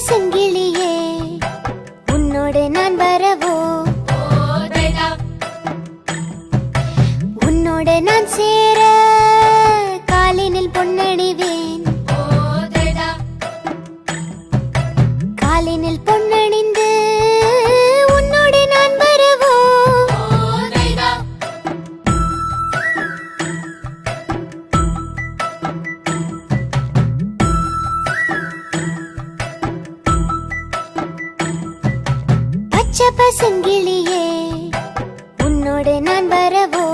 பசுங்கிளியே உன்னோடு நான் வரவோ? உன்னோடு நான் சேர காலினில் பொன்னணிவேன் பசங்கிளியே உன்னோட நான் வரவோ?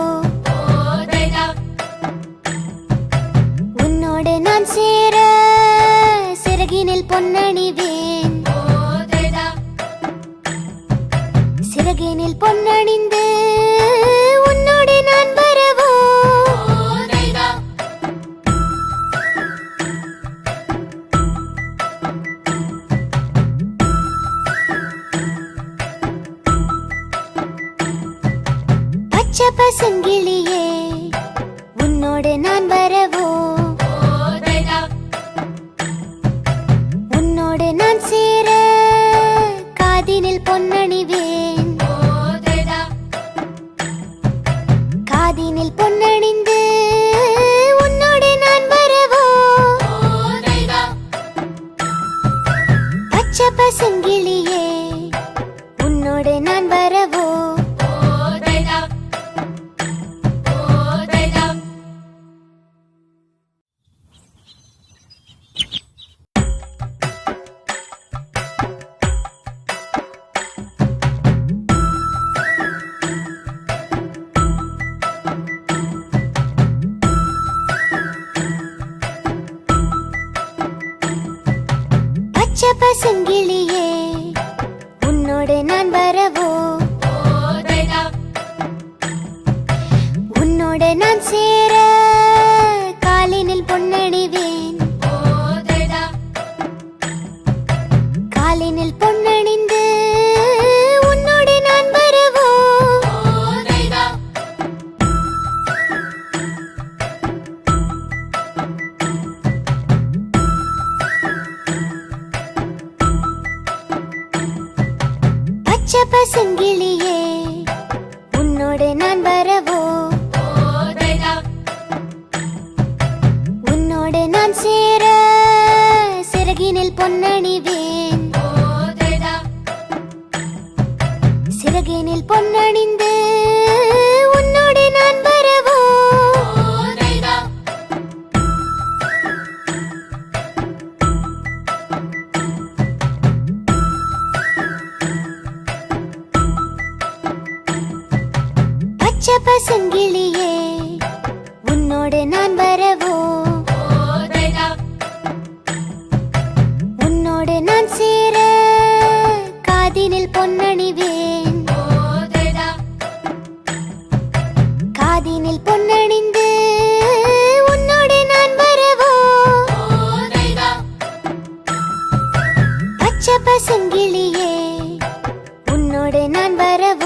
உன்னோட நான் சேர சிறகினில் பொன்னணிவேன். சிறகினில் பொன்னணிந்து பசங்கிளியே உன்னோடு நான் வரவோ உன்னோடு நான் சேர காதினில் பொன்னணிவேன். காதினில் பொன்னணிந்து உன்னோடு நான் வரவோ பச்சை பசங்கிளியே உன்னோடு நான் வர பச்சை பசுங்கிளியே பச்சை பசங்கிளியே உன்னோடு நான் வரவோ? உன்னோடு நான் சேர சிறகினில் பொன்னணிவேன். சிறகினில் பொன்னணிந்து பசங்கிளியே உன்னோடு நான் வரவோ உன்னோடு நான் சேர காதினில் பொன்னணிவேன். காதினில் பொன்னணிந்து உன்னோடு நான் வரவோ பச்சை பசங்கிளியே உன்னோடு நான் வரவோ